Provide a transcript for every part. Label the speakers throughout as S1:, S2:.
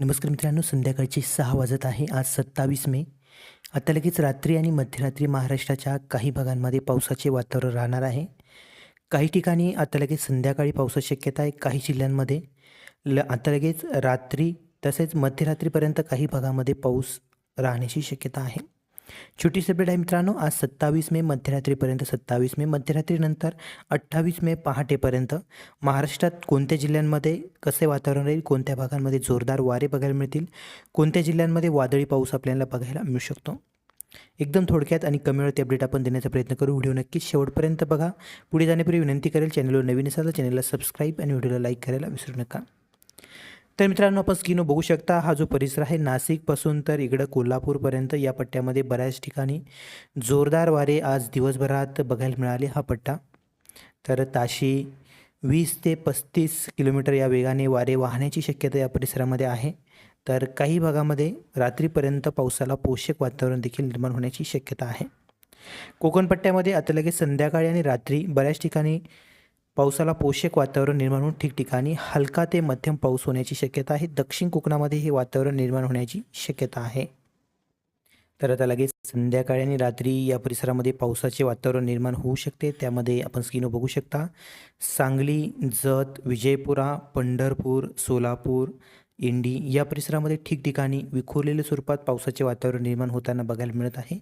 S1: नमस्कार मित्रांनो संध्याकाळचे सहा वाजत आहे. आज सत्तावीस मे. आता लगेच रात्री आणि मध्यरात्री महाराष्ट्राच्या काही भागांमध्ये पावसाचे वातावरण राहणार आहे. काही ठिकाणी आता लगेच संध्याकाळी पावसाची शक्यता आहे. काही जिल्ह्यांमध्ये ल आता लगेच रात्री तसेच मध्यरात्रीपर्यंत काही भागामध्ये पाऊस राहण्याची शक्यता आहे. छोटी अपडेट आहे मित्रांनो आज सत्तावीस मे मध्यरात्रीपर्यंत सत्तावीस मे मध्यरात्रीनंतर अठ्ठावीस मे पहाटेपर्यंत महाराष्ट्रात कोणत्या जिल्ह्यांमध्ये कसे वातावरण राहील कोणत्या भागांमध्ये जोरदार वारे बघायला मिळतील कोणत्या जिल्ह्यांमध्ये वादळी पाऊस आपल्याला बघायला मिळू शकतो? एकदम थोडक्यात आणि कमी वेळात अपडेट आपण देण्याचा प्रयत्न करू. व्हिडिओ नक्कीच शेवटपर्यंत बघा. पुढे जाण्यापूर्वी विनंती करेल चॅनलवर नवीन असाल तर चॅनलला सबस्क्राईब आणि व्हिडिओला लाईक करायला विसरू नका. तर मित्रांनो आपण स्क्रीनवर बघू शकता हा जो परिसर आहे नाशिकपासून तर इकडं कोल्हापूरपर्यंत या पट्ट्यामध्ये बऱ्याच ठिकाणी जोरदार वारे आज दिवसभरात बघायला मिळाले हा पट्टा. तर ताशी वीस ते पस्तीस किलोमीटर या वेगाने वारे वाहण्याची शक्यता या परिसरामध्ये आहे. तर काही भागामध्ये रात्रीपर्यंत पावसाला पोषक वातावरण देखील निर्माण होण्याची शक्यता आहे. कोकणपट्ट्यामध्ये आता लगेच संध्याकाळी आणि रात्री बऱ्याच ठिकाणी पावसाला पोषक वातावरण निर्माण होऊन ठिकठिकाणी हलका ते मध्यम पाऊस होण्याची शक्यता आहे. दक्षिण कोकणामध्ये हे वातावरण निर्माण होण्याची शक्यता आहे. तर आता लगेच संध्याकाळी आणि रात्री या परिसरामध्ये पावसाचे वातावरण निर्माण होऊ शकते. त्यामध्ये आपण स्क्रीनवर बघू शकता सांगली जत विजयपुरा पंढरपूर सोलापूर इंडी या परिसरामध्ये ठिकठिकाणी विखुरलेल्या स्वरूपात पावसाचे वातावरण निर्माण होताना बघायला मिळत आहे.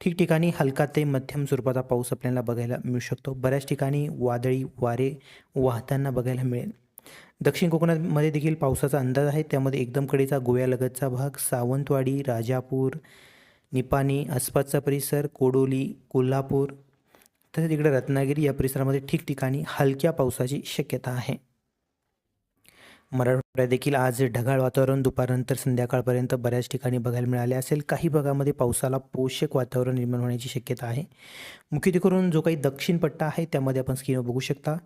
S1: ठिकठिकाणी हलका ते मध्यम स्वरूपाचा पाऊस आपल्याला बघायला मिळू शकतो. बऱ्याच ठिकाणी वादळी वारे वाहताना बघायला मिळेल. दक्षिण कोकणामध्ये देखील पावसाचा अंदाज आहे. त्यामध्ये एकदम कडेचा गोव्यालगतचा भाग सावंतवाडी राजापूर निपाणी आसपासचा परिसर कोडोली कोल्हापूर तसेच इकडे रत्नागिरी या परिसरामध्ये ठिकठिकाणी हलक्या पावसाची शक्यता आहे. मराठवाड्यात देखील आज ढगाळ वातावरण दुपारनंतर संध्याकाळपर्यंत बऱ्याच ठिकाणी बघायला मिळाले असेल. काही भागामध्ये पावसाला पोषक वातावरण निर्माण होण्याची शक्यता आहे. मुख्यत्वे जो काही दक्षिण पट्टा आहे त्यामध्ये आपण स्क्रीनवर बघू शकता.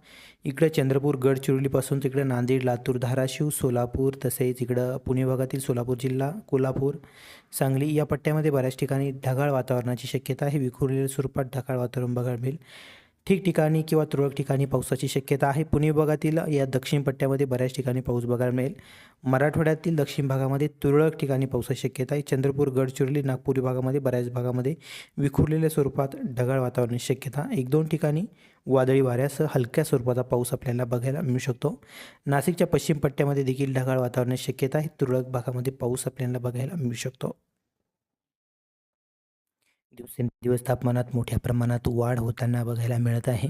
S1: इकडं चंद्रपूर गडचिरोलीपासून तिकडं नांदेड लातूर धाराशिव सोलापूर तसेच इकडं पुणे भागातील सोलापूर जिल्हा कोल्हापूर सांगली या पट्ट्यामध्ये बऱ्याच ठिकाणी ढगाळ वातावरणाची शक्यता आहे. विखुरलेल्या स्वरूपात ढगाळ वातावरण बघायला मिळेल. ठिकठिकाणी किंवा तुरळक ठिकाणी पावसाची शक्यता आहे. पुणे भागातील या दक्षिण पट्ट्यामध्ये बऱ्याच ठिकाणी पाऊस बघायला मिळेल. मराठवाड्यातील दक्षिण भागामध्ये तुरळक ठिकाणी पावसाची शक्यता आहे. चंद्रपूर गडचिरोली नागपूर विभागामध्ये बऱ्याच भागामध्ये विखुरलेल्या स्वरूपात ढगाळ वातावरणाची शक्यता एक दोन ठिकाणी वादळी वाऱ्यासह हलक्या स्वरूपाचा पाऊस आपल्याला बघायला मिळू शकतो. नाशिकच्या पश्चिम पट्ट्यामध्ये देखील ढगाळ वातावरणाची शक्यता आहे. तुरळक भागामध्ये पाऊस आपल्याला बघायला मिळू शकतो. दिवसेंदिवस तापमानात मोठ्या प्रमाणात वाढ होताना बघायला मिळत आहे.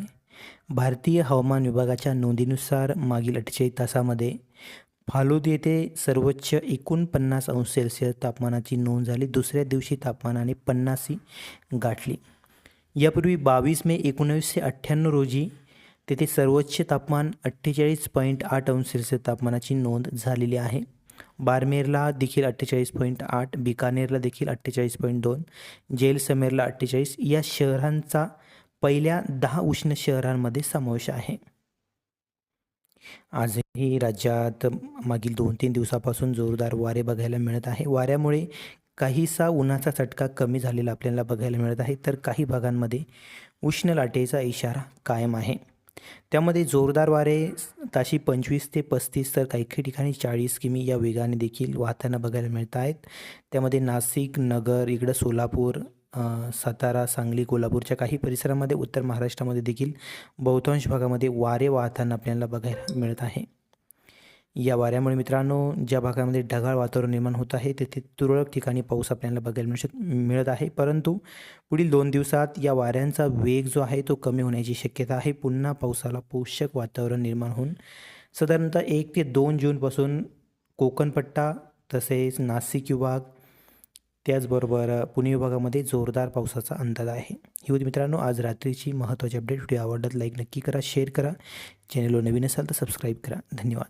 S1: भारतीय हवामान विभागाच्या नोंदीनुसार मागील अठ्ठेचाळीस तासामध्ये फालुद येथे सर्वोच्च एकोणपन्नास अंश सेल्सिअस तापमानाची नोंद झाली. दुसऱ्या दिवशी तापमानाने पन्नासी गाठली. यापूर्वी बावीस मे एकोणावीसशे अठ्ठ्याण्णव रोजी तेथे सर्वोच्च तापमान अठ्ठेचाळीस पॉईंट आठ अंश सेल्सिअस तापमानाची नोंद झालेली आहे. बारमेरला देखील अठ्ठेचाळीस पॉईंट आठ बिकानेरला देखील अठ्ठेचाळीस पॉईंट दोन जेलसमेरला अठ्ठेचाळीस या शहरांचा पहिल्या दहा उष्ण शहरांमध्ये समावेश आहे. आजही राज्यात मागील दोन तीन दिवसापासून जोरदार वारे बघायला मिळत आहे. वाऱ्यामुळे काहीसा उन्हाचा चटका कमी झालेला आपल्याला बघायला मिळत आहे. तर काही भागांमध्ये उष्ण लाटेचा इशारा कायम आहे. त्यामध्ये जोरदार वारे ताशी पंचवीस ते पस्तीस तर काही काही ठिकाणी चाळीस किमी या वेगाने देखील वाहताना बघायला मिळत आहेत. त्यामध्ये नाशिक नगर इकडं सोलापूर सातारा सांगली कोल्हापूरच्या काही परिसरामध्ये उत्तर महाराष्ट्रामध्ये देखील बहुतांश भागामध्ये वारे वाहताना आपल्याला बघायला मिळत आहे. या वाऱ्यामुळे मित्रांनो ज्या भागामध्ये ढगाळ वातावरण निर्माण होत आहे तेथे तुरळक ठिकाणी पाऊस आपल्याला बघायला मिळू शक मिळत आहे. परंतु पुढील दोन दिवसात या वाऱ्यांचा वेग जो आहे तो कमी होण्याची शक्यता आहे. पुन्हा पावसाला पोषक वातावरण निर्माण होऊन साधारणतः एक ते दोन जूनपासून कोकणपट्टा तसेच नाशिक विभाग त्याचबरोबर पुणे विभागामध्ये जोरदार पावसाचा अंदाज आहे. ही होती मित्रांनो आज रात्रीची महत्त्वाची अपडेट व्हिडिओ आवडत लाईक नक्की करा शेअर करा. चॅनलवर नवीन असाल तर सबस्क्राईब करा. धन्यवाद.